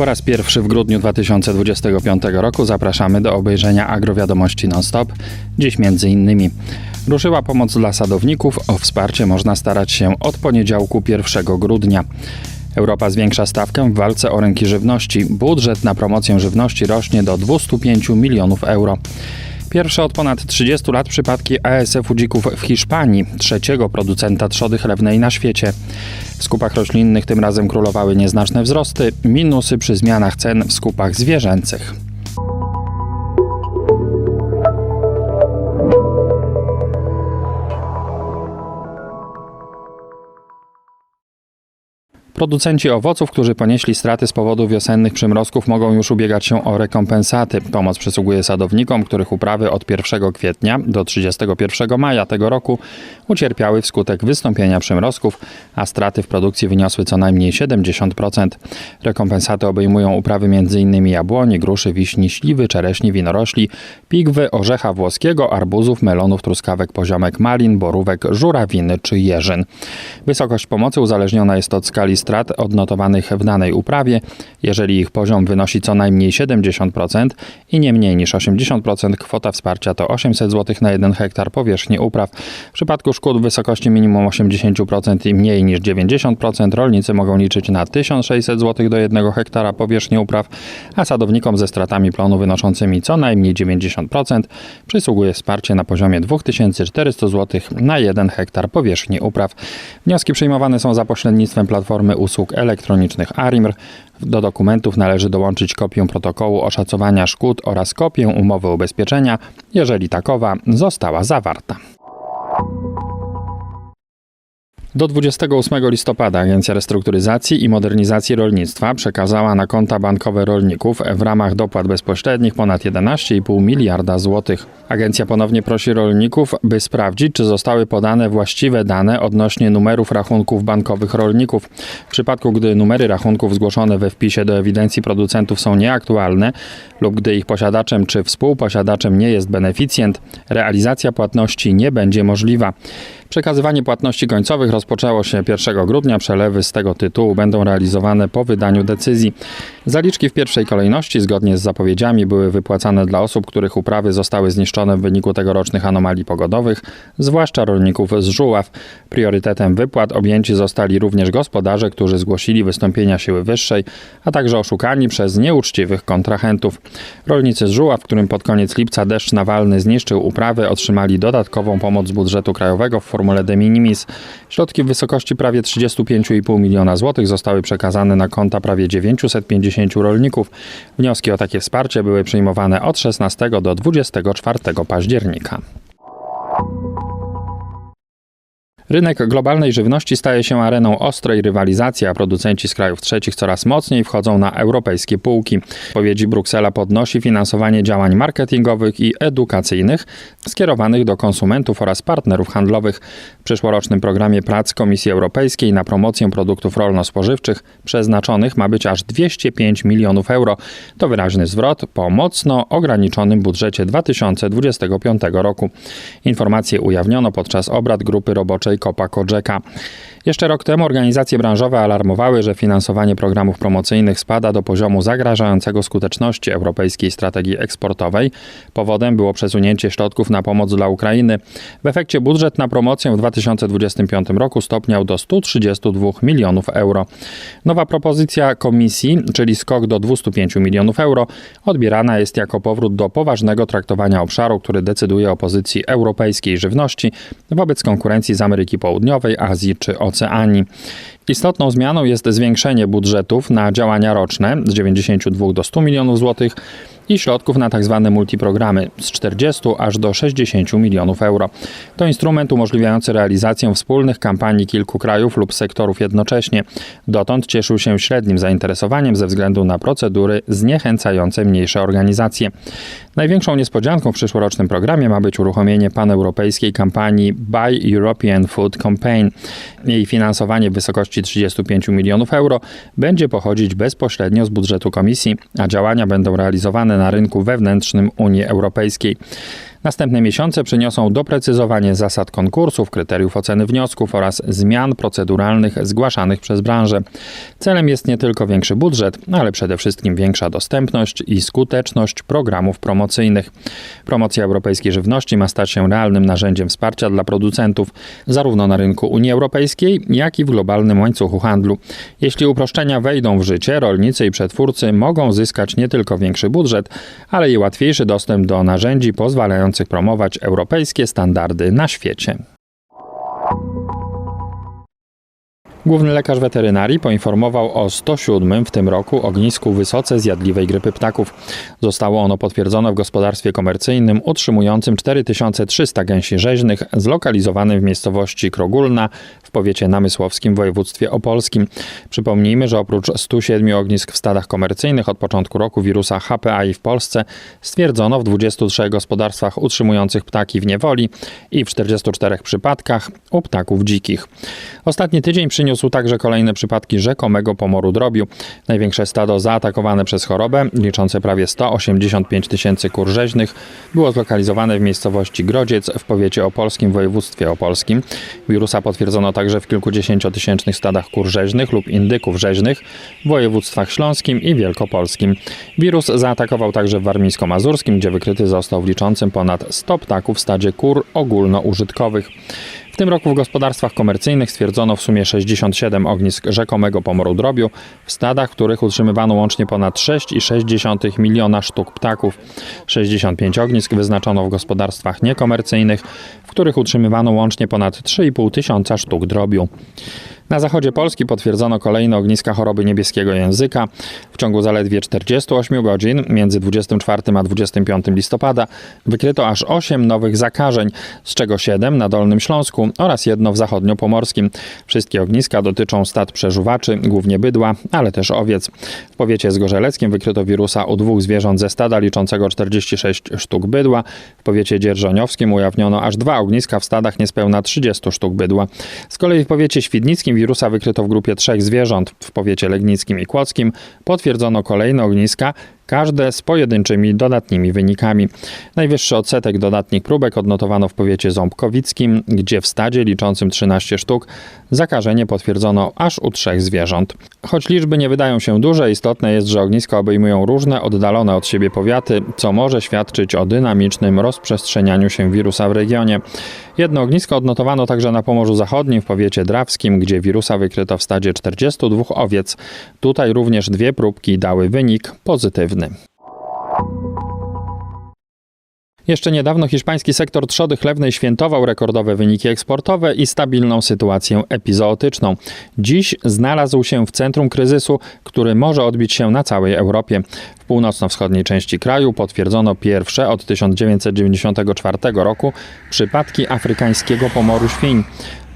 Po raz pierwszy w grudniu 2025 roku zapraszamy do obejrzenia agrowiadomości non-stop. Dziś między innymi ruszyła pomoc dla sadowników. O wsparcie można starać się od poniedziałku 1 grudnia. Europa zwiększa stawkę w walce o rynki żywności. Budżet na promocję żywności rośnie do 205 milionów euro. Pierwsze od ponad 30 lat przypadki ASF-u dzików w Hiszpanii, trzeciego producenta trzody chlewnej na świecie. W skupach roślinnych tym razem królowały nieznaczne wzrosty, minusy przy zmianach cen w skupach zwierzęcych. Producenci owoców, którzy ponieśli straty z powodu wiosennych przymrozków, mogą już ubiegać się o rekompensaty. Pomoc przysługuje sadownikom, których uprawy od 1 kwietnia do 31 maja tego roku ucierpiały wskutek wystąpienia przymrozków, a straty w produkcji wyniosły co najmniej 70%. Rekompensaty obejmują uprawy m.in. jabłoni, gruszy, wiśni, śliwy, czereśni, winorośli, pigwy, orzecha włoskiego, arbuzów, melonów, truskawek, poziomek, malin, borówek, żurawiny czy jeżyn. Wysokość pomocy uzależniona jest od skali strat odnotowanych w danej uprawie. Jeżeli ich poziom wynosi co najmniej 70% i nie mniej niż 80%, kwota wsparcia to 800 zł na 1 hektar powierzchni upraw. W przypadku szkód w wysokości minimum 80% i mniej niż 90%, rolnicy mogą liczyć na 1600 zł do 1 hektara powierzchni upraw, a sadownikom ze stratami plonu wynoszącymi co najmniej 90% przysługuje wsparcie na poziomie 2400 zł na 1 hektar powierzchni upraw. Wnioski przyjmowane są za pośrednictwem platformy usług elektronicznych ARIMR. Do dokumentów należy dołączyć kopię protokołu oszacowania szkód oraz kopię umowy ubezpieczenia, jeżeli takowa została zawarta. Do 28 listopada Agencja Restrukturyzacji i Modernizacji Rolnictwa przekazała na konta bankowe rolników w ramach dopłat bezpośrednich ponad 11,5 miliarda złotych. Agencja ponownie prosi rolników, by sprawdzić, czy zostały podane właściwe dane odnośnie numerów rachunków bankowych rolników. W przypadku, gdy numery rachunków zgłoszone we wpisie do ewidencji producentów są nieaktualne lub gdy ich posiadaczem czy współposiadaczem nie jest beneficjent, realizacja płatności nie będzie możliwa. Przekazywanie płatności końcowych rozpoczęło się 1 grudnia. Przelewy z tego tytułu będą realizowane po wydaniu decyzji. Zaliczki w pierwszej kolejności, zgodnie z zapowiedziami, były wypłacane dla osób, których uprawy zostały zniszczone w wyniku tegorocznych anomalii pogodowych, zwłaszcza rolników z Żuław. Priorytetem wypłat objęci zostali również gospodarze, którzy zgłosili wystąpienia siły wyższej, a także oszukani przez nieuczciwych kontrahentów. Rolnicy z Żuław, którym pod koniec lipca deszcz nawalny zniszczył uprawy, otrzymali dodatkową pomoc z budżetu krajowego w formule de minimis. Środki w wysokości prawie 35,5 miliona złotych zostały przekazane na konta prawie 950 rolników. Wnioski o takie wsparcie były przyjmowane od 16 do 24 października. Rynek globalnej żywności staje się areną ostrej rywalizacji, a producenci z krajów trzecich coraz mocniej wchodzą na europejskie półki. W powiedzi Bruksela podnosi finansowanie działań marketingowych i edukacyjnych skierowanych do konsumentów oraz partnerów handlowych. W przyszłorocznym programie prac Komisji Europejskiej na promocję produktów rolno-spożywczych przeznaczonych ma być aż 205 milionów euro. To wyraźny zwrot po mocno ograniczonym budżecie 2025 roku. Informacje ujawniono podczas obrad grupy roboczej Kopa Kodżeka. Jeszcze rok temu organizacje branżowe alarmowały, że finansowanie programów promocyjnych spada do poziomu zagrażającego skuteczności europejskiej strategii eksportowej. Powodem było przesunięcie środków na pomoc dla Ukrainy. W efekcie budżet na promocję w 2025 roku stopniał do 132 milionów euro. Nowa propozycja komisji, czyli skok do 205 milionów euro, odbierana jest jako powrót do poważnego traktowania obszaru, który decyduje o pozycji europejskiej żywności wobec konkurencji z Ameryki Południowej, Azji czy Oceanii. Istotną zmianą jest zwiększenie budżetów na działania roczne z 92 do 100 milionów złotych i środków na tzw. multiprogramy z 40 aż do 60 milionów euro. To instrument umożliwiający realizację wspólnych kampanii kilku krajów lub sektorów jednocześnie. Dotąd cieszył się średnim zainteresowaniem ze względu na procedury zniechęcające mniejsze organizacje. Największą niespodzianką w przyszłorocznym programie ma być uruchomienie paneuropejskiej kampanii Buy European Food Campaign. Jej finansowanie w wysokości 35 milionów euro będzie pochodzić bezpośrednio z budżetu komisji, a działania będą realizowane na rynku wewnętrznym Unii Europejskiej. Następne miesiące przyniosą doprecyzowanie zasad konkursów, kryteriów oceny wniosków oraz zmian proceduralnych zgłaszanych przez branżę. Celem jest nie tylko większy budżet, ale przede wszystkim większa dostępność i skuteczność programów promocyjnych. Promocja europejskiej żywności ma stać się realnym narzędziem wsparcia dla producentów, zarówno na rynku Unii Europejskiej, jak i w globalnym łańcuchu handlu. Jeśli uproszczenia wejdą w życie, rolnicy i przetwórcy mogą zyskać nie tylko większy budżet, ale i łatwiejszy dostęp do narzędzi pozwalających promować europejskie standardy na świecie. Główny lekarz weterynarii poinformował o 107 w tym roku ognisku wysoce zjadliwej grypy ptaków. Zostało ono potwierdzone w gospodarstwie komercyjnym utrzymującym 4300 gęsi rzeźnych zlokalizowanym w miejscowości Krogulna w powiecie namysłowskim w województwie opolskim. Przypomnijmy, że oprócz 107 ognisk w stadach komercyjnych od początku roku wirusa HPAI w Polsce stwierdzono w 23 gospodarstwach utrzymujących ptaki w niewoli i w 44 przypadkach u ptaków dzikich. Ostatni tydzień przyniósł także kolejne przypadki rzekomego pomoru drobiu. Największe stado zaatakowane przez chorobę, liczące prawie 185 tysięcy kur rzeźnych, było zlokalizowane w miejscowości Grodziec w powiecie opolskim w województwie opolskim. Wirusa potwierdzono także w kilkudziesięciotysięcznych stadach kur rzeźnych lub indyków rzeźnych w województwach śląskim i wielkopolskim. Wirus zaatakował także w warmińsko-mazurskim, gdzie wykryty został w liczącym ponad 100 ptaków w stadzie kur ogólnoużytkowych. W tym roku w gospodarstwach komercyjnych stwierdzono w sumie 67 ognisk rzekomego pomoru drobiu, w stadach, w których utrzymywano łącznie ponad 6,6 miliona sztuk ptaków. 65 ognisk wyznaczono w gospodarstwach niekomercyjnych, w których utrzymywano łącznie ponad 3,5 tysiąca sztuk drobiu. Na zachodzie Polski potwierdzono kolejne ogniska choroby niebieskiego języka. W ciągu zaledwie 48 godzin między 24 a 25 listopada wykryto aż 8 nowych zakażeń, z czego 7 na Dolnym Śląsku oraz jedno w zachodniopomorskim. Wszystkie ogniska dotyczą stad przeżuwaczy, głównie bydła, ale też owiec. W powiecie zgorzeleckim wykryto wirusa u dwóch zwierząt ze stada liczącego 46 sztuk bydła. W powiecie dzierżoniowskim ujawniono aż dwa ogniska w stadach niespełna 30 sztuk bydła. Z kolei w powiecie świdnickim wirusa wykryto w grupie trzech zwierząt. W powiecie legnickim i kłodzkim potwierdzono kolejne ogniska, każde z pojedynczymi dodatnimi wynikami. Najwyższy odsetek dodatnich próbek odnotowano w powiecie ząbkowickim, gdzie w stadzie liczącym 13 sztuk zakażenie potwierdzono aż u trzech zwierząt. Choć liczby nie wydają się duże, istotne jest, że ogniska obejmują różne oddalone od siebie powiaty, co może świadczyć o dynamicznym rozprzestrzenianiu się wirusa w regionie. Jedno ognisko odnotowano także na Pomorzu Zachodnim w powiecie drawskim, gdzie wirusa wykryto w stadzie 42 owiec. Tutaj również dwie próbki dały wynik pozytywny. Jeszcze niedawno hiszpański sektor trzody chlewnej świętował rekordowe wyniki eksportowe i stabilną sytuację epizootyczną. Dziś znalazł się w centrum kryzysu, który może odbić się na całej Europie. W północno-wschodniej części kraju potwierdzono pierwsze od 1994 roku przypadki afrykańskiego pomoru świń.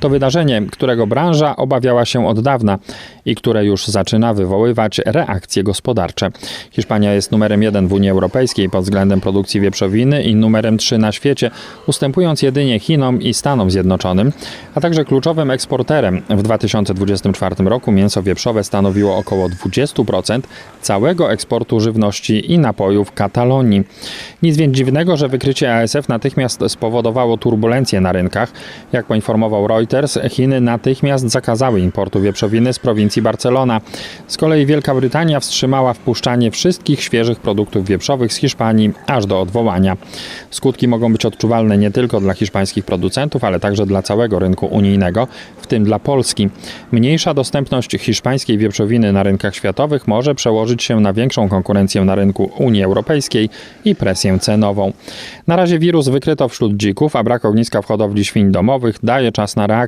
To wydarzenie, którego branża obawiała się od dawna i które już zaczyna wywoływać reakcje gospodarcze. Hiszpania jest numerem jeden w Unii Europejskiej pod względem produkcji wieprzowiny i numerem trzy na świecie, ustępując jedynie Chinom i Stanom Zjednoczonym, a także kluczowym eksporterem. W 2024 roku mięso wieprzowe stanowiło około 20% całego eksportu żywności i napojów Katalonii. Nic więc dziwnego, że wykrycie ASF natychmiast spowodowało turbulencje na rynkach. Jak poinformował Reuters, Chiny natychmiast zakazały importu wieprzowiny z prowincji Barcelona. Z kolei Wielka Brytania wstrzymała wpuszczanie wszystkich świeżych produktów wieprzowych z Hiszpanii aż do odwołania. Skutki mogą być odczuwalne nie tylko dla hiszpańskich producentów, ale także dla całego rynku unijnego, w tym dla Polski. Mniejsza dostępność hiszpańskiej wieprzowiny na rynkach światowych może przełożyć się na większą konkurencję na rynku Unii Europejskiej i presję cenową. Na razie wirus wykryto wśród dzików, a brak ogniska w hodowli świń domowych daje czas na reakcję.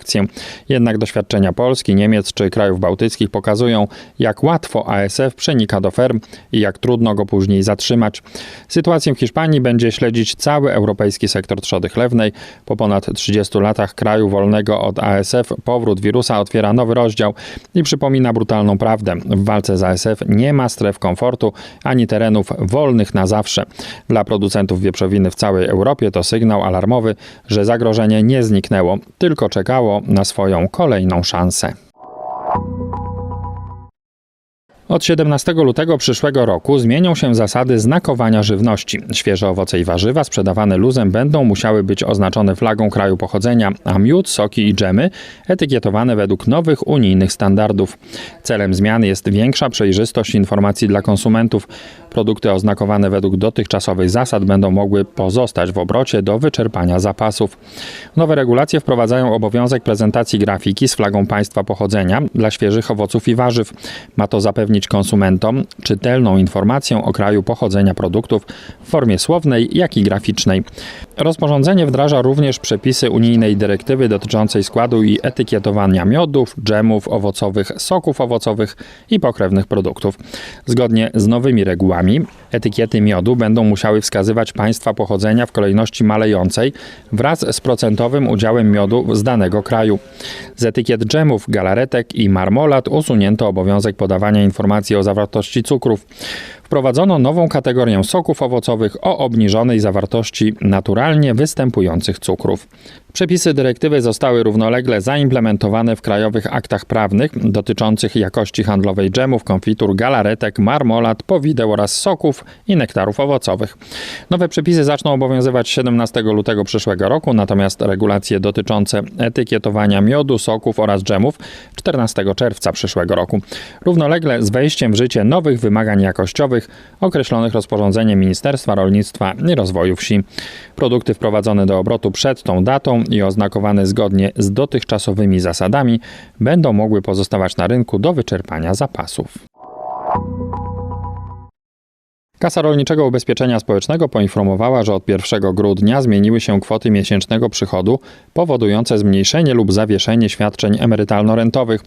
Jednak doświadczenia Polski, Niemiec czy krajów bałtyckich pokazują, jak łatwo ASF przenika do ferm i jak trudno go później zatrzymać. Sytuację w Hiszpanii będzie śledzić cały europejski sektor trzody chlewnej. Po ponad 30 latach kraju wolnego od ASF powrót wirusa otwiera nowy rozdział i przypomina brutalną prawdę. W walce z ASF nie ma stref komfortu ani terenów wolnych na zawsze. Dla producentów wieprzowiny w całej Europie to sygnał alarmowy, że zagrożenie nie zniknęło, tylko czekało na swoją kolejną szansę. Od 17 lutego przyszłego roku zmienią się zasady znakowania żywności. Świeże owoce i warzywa sprzedawane luzem będą musiały być oznaczone flagą kraju pochodzenia, a miód, soki i dżemy etykietowane według nowych unijnych standardów. Celem zmian jest większa przejrzystość informacji dla konsumentów. Produkty oznakowane według dotychczasowych zasad będą mogły pozostać w obrocie do wyczerpania zapasów. Nowe regulacje wprowadzają obowiązek prezentacji grafiki z flagą państwa pochodzenia dla świeżych owoców i warzyw. Ma to zapewnić konsumentom czytelną informację o kraju pochodzenia produktów w formie słownej, jak i graficznej. Rozporządzenie wdraża również przepisy unijnej dyrektywy dotyczącej składu i etykietowania miodów, dżemów owocowych, soków owocowych i pokrewnych produktów. Zgodnie z nowymi regułami etykiety miodu będą musiały wskazywać państwa pochodzenia w kolejności malejącej wraz z procentowym udziałem miodu z danego kraju. Z etykiet dżemów, galaretek i marmolad usunięto obowiązek podawania informacji o zawartości cukrów. Wprowadzono nową kategorię soków owocowych o obniżonej zawartości naturalnie występujących cukrów. Przepisy dyrektywy zostały równolegle zaimplementowane w krajowych aktach prawnych dotyczących jakości handlowej dżemów, konfitur, galaretek, marmolad, powideł oraz soków i nektarów owocowych. Nowe przepisy zaczną obowiązywać 17 lutego przyszłego roku, natomiast regulacje dotyczące etykietowania miodu, soków oraz dżemów 14 czerwca przyszłego roku. Równolegle z wejściem w życie nowych wymagań jakościowych określonych rozporządzeniem Ministerstwa Rolnictwa i Rozwoju Wsi. Produkty wprowadzone do obrotu przed tą datą i oznakowane zgodnie z dotychczasowymi zasadami będą mogły pozostawać na rynku do wyczerpania zapasów. Kasa Rolniczego Ubezpieczenia Społecznego poinformowała, że od 1 grudnia zmieniły się kwoty miesięcznego przychodu powodujące zmniejszenie lub zawieszenie świadczeń emerytalno-rentowych.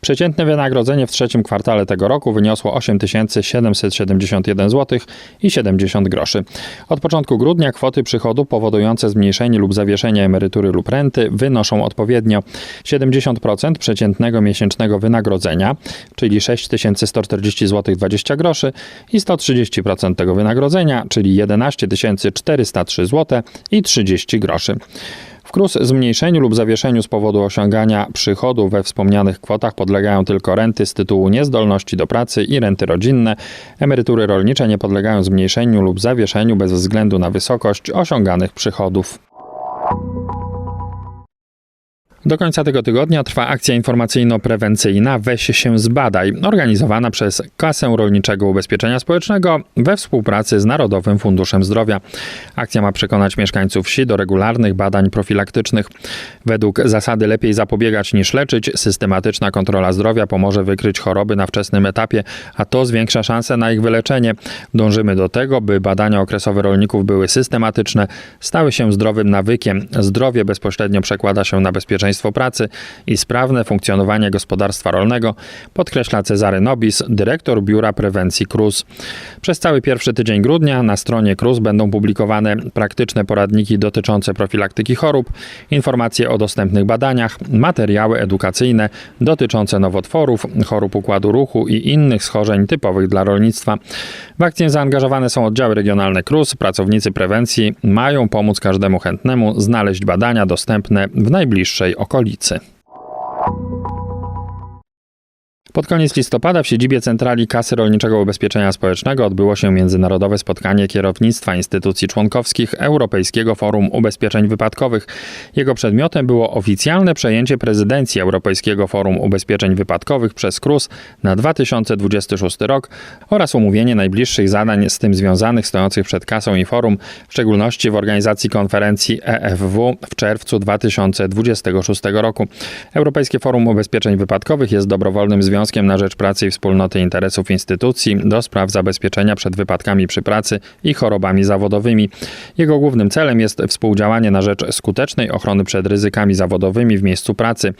Przeciętne wynagrodzenie w trzecim kwartale tego roku wyniosło 8771 zł i 70 groszy. Od początku grudnia kwoty przychodu powodujące zmniejszenie lub zawieszenie emerytury lub renty wynoszą odpowiednio 70% przeciętnego miesięcznego wynagrodzenia, czyli 6140 zł 20 groszy i 130% tego wynagrodzenia, czyli 11 403 zł i 30 groszy. W KRUS zmniejszeniu lub zawieszeniu z powodu osiągania przychodu we wspomnianych kwotach podlegają tylko renty z tytułu niezdolności do pracy i renty rodzinne. Emerytury rolnicze nie podlegają zmniejszeniu lub zawieszeniu bez względu na wysokość osiąganych przychodów. Do końca tego tygodnia trwa akcja informacyjno-prewencyjna Weź się zbadaj, organizowana przez Kasę Rolniczego Ubezpieczenia Społecznego we współpracy z Narodowym Funduszem Zdrowia. Akcja ma przekonać mieszkańców wsi do regularnych badań profilaktycznych. Według zasady lepiej zapobiegać niż leczyć, systematyczna kontrola zdrowia pomoże wykryć choroby na wczesnym etapie, a to zwiększa szanse na ich wyleczenie. Dążymy do tego, by badania okresowe rolników były systematyczne, stały się zdrowym nawykiem. Zdrowie bezpośrednio przekłada się na bezpieczeństwo bezpieczeństwo pracy i sprawne funkcjonowanie gospodarstwa rolnego, podkreśla Cezary Nobis, dyrektor Biura Prewencji KRUS. Przez cały pierwszy tydzień grudnia na stronie KRUS będą publikowane praktyczne poradniki dotyczące profilaktyki chorób, informacje o dostępnych badaniach, materiały edukacyjne dotyczące nowotworów, chorób układu ruchu i innych schorzeń typowych dla rolnictwa. W akcję zaangażowane są oddziały regionalne KRUS. Pracownicy prewencji mają pomóc każdemu chętnemu znaleźć badania dostępne w najbliższej okolicy. Pod koniec listopada w siedzibie Centrali Kasy Rolniczego Ubezpieczenia Społecznego odbyło się międzynarodowe spotkanie kierownictwa instytucji członkowskich Europejskiego Forum Ubezpieczeń Wypadkowych. Jego przedmiotem było oficjalne przejęcie prezydencji Europejskiego Forum Ubezpieczeń Wypadkowych przez KRUS na 2026 rok oraz omówienie najbliższych zadań z tym związanych stojących przed kasą i forum, w szczególności w organizacji konferencji EFW w czerwcu 2026 roku. Europejskie Forum Ubezpieczeń Wypadkowych jest dobrowolnym związkiem Związkiem na Rzecz Pracy i Wspólnoty Interesów Instytucji do spraw zabezpieczenia przed wypadkami przy pracy i chorobami zawodowymi. Jego głównym celem jest współdziałanie na rzecz skutecznej ochrony przed ryzykami zawodowymi w miejscu pracy.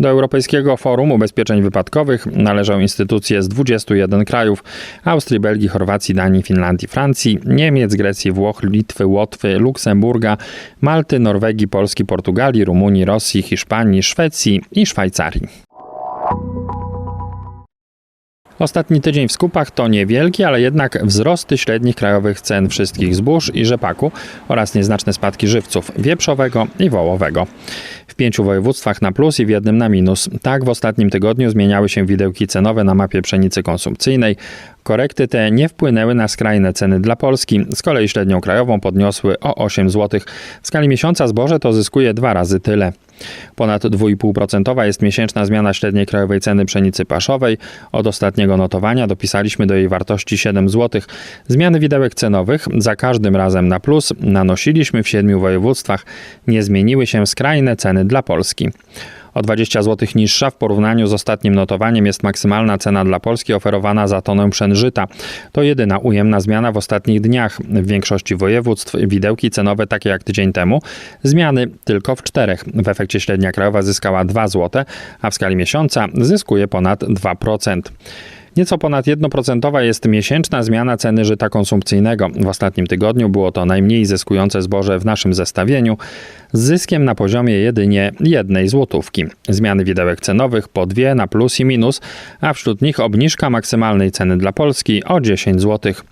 Do Europejskiego Forum Ubezpieczeń Wypadkowych należą instytucje z 21 krajów: Austrii, Belgii, Chorwacji, Danii, Finlandii, Francji, Niemiec, Grecji, Włoch, Litwy, Łotwy, Luksemburga, Malty, Norwegii, Polski, Portugalii, Rumunii, Rosji, Hiszpanii, Szwecji i Szwajcarii. Ostatni tydzień w skupach to niewielki, ale jednak wzrosty średnich krajowych cen wszystkich zbóż i rzepaku oraz nieznaczne spadki żywców wieprzowego i wołowego. W pięciu województwach na plus i w jednym na minus. Tak w ostatnim tygodniu zmieniały się widełki cenowe na mapie pszenicy konsumpcyjnej. Korekty te nie wpłynęły na skrajne ceny dla Polski. Z kolei średnią krajową podniosły o 8 zł. W skali miesiąca zboże to zyskuje dwa razy tyle. Ponad 2,5% jest miesięczna zmiana średniej krajowej ceny pszenicy paszowej. Od ostatniego notowania dopisaliśmy do jej wartości 7 zł. Zmiany widełek cenowych za każdym razem na plus nanosiliśmy w siedmiu województwach. Nie zmieniły się skrajne ceny dla Polski. O 20 zł niższa w porównaniu z ostatnim notowaniem jest maksymalna cena dla Polski oferowana za tonę pszenżyta. To jedyna ujemna zmiana w ostatnich dniach. W większości województw widełki cenowe takie jak tydzień temu, zmiany tylko w czterech. W efekcie średnia krajowa zyskała 2 zł, a w skali miesiąca zyskuje ponad 2%. Nieco ponad 1% jest miesięczna zmiana ceny żyta konsumpcyjnego. W ostatnim tygodniu było to najmniej zyskujące zboże w naszym zestawieniu, z zyskiem na poziomie jedynie jednej złotówki. Zmiany widełek cenowych po dwie na plus i minus, a wśród nich obniżka maksymalnej ceny dla Polski o 10 złotych.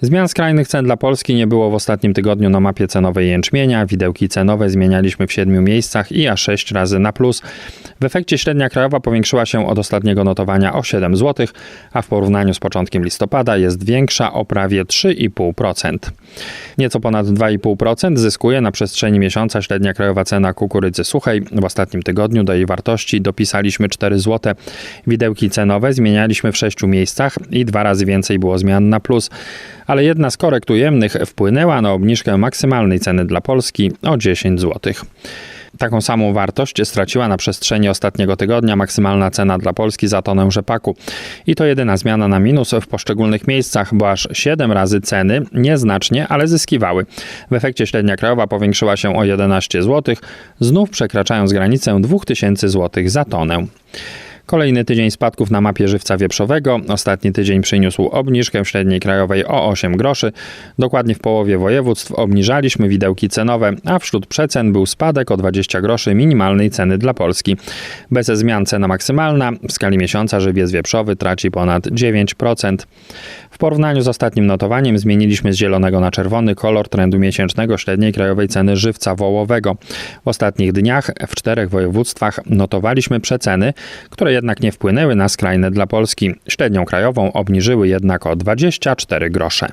Zmian skrajnych cen dla Polski nie było w ostatnim tygodniu na mapie cenowej jęczmienia. Widełki cenowe zmienialiśmy w siedmiu miejscach i aż 6 razy na plus. W efekcie średnia krajowa powiększyła się od ostatniego notowania o 7 zł, a w porównaniu z początkiem listopada jest większa o prawie 3,5%. Nieco ponad 2,5% zyskuje na przestrzeni miesiąca średnia krajowa cena kukurydzy suchej. W ostatnim tygodniu do jej wartości dopisaliśmy 4 zł. Widełki cenowe zmienialiśmy w 6 miejscach i dwa razy więcej było zmian na plus ale jedna z korekt ujemnych wpłynęła na obniżkę maksymalnej ceny dla Polski o 10 zł. Taką samą wartość straciła na przestrzeni ostatniego tygodnia maksymalna cena dla Polski za tonę rzepaku. I to jedyna zmiana na minus w poszczególnych miejscach, bo aż 7 razy ceny nieznacznie, ale zyskiwały. W efekcie średnia krajowa powiększyła się o 11 zł, znów przekraczając granicę 2000 zł za tonę. Kolejny tydzień spadków na mapie żywca wieprzowego. Ostatni tydzień przyniósł obniżkę średniej krajowej o 8 groszy. Dokładnie w połowie województw obniżaliśmy widełki cenowe, a wśród przecen był spadek o 20 groszy minimalnej ceny dla Polski. Bez zmian cena maksymalna w skali miesiąca żywiec wieprzowy traci ponad 9%. W porównaniu z ostatnim notowaniem zmieniliśmy z zielonego na czerwony kolor trendu miesięcznego średniej krajowej ceny żywca wołowego. W ostatnich dniach w czterech województwach notowaliśmy przeceny, które jednak nie wpłynęły na skrajne dla Polski. Średnią krajową obniżyły jednak o 24 grosze.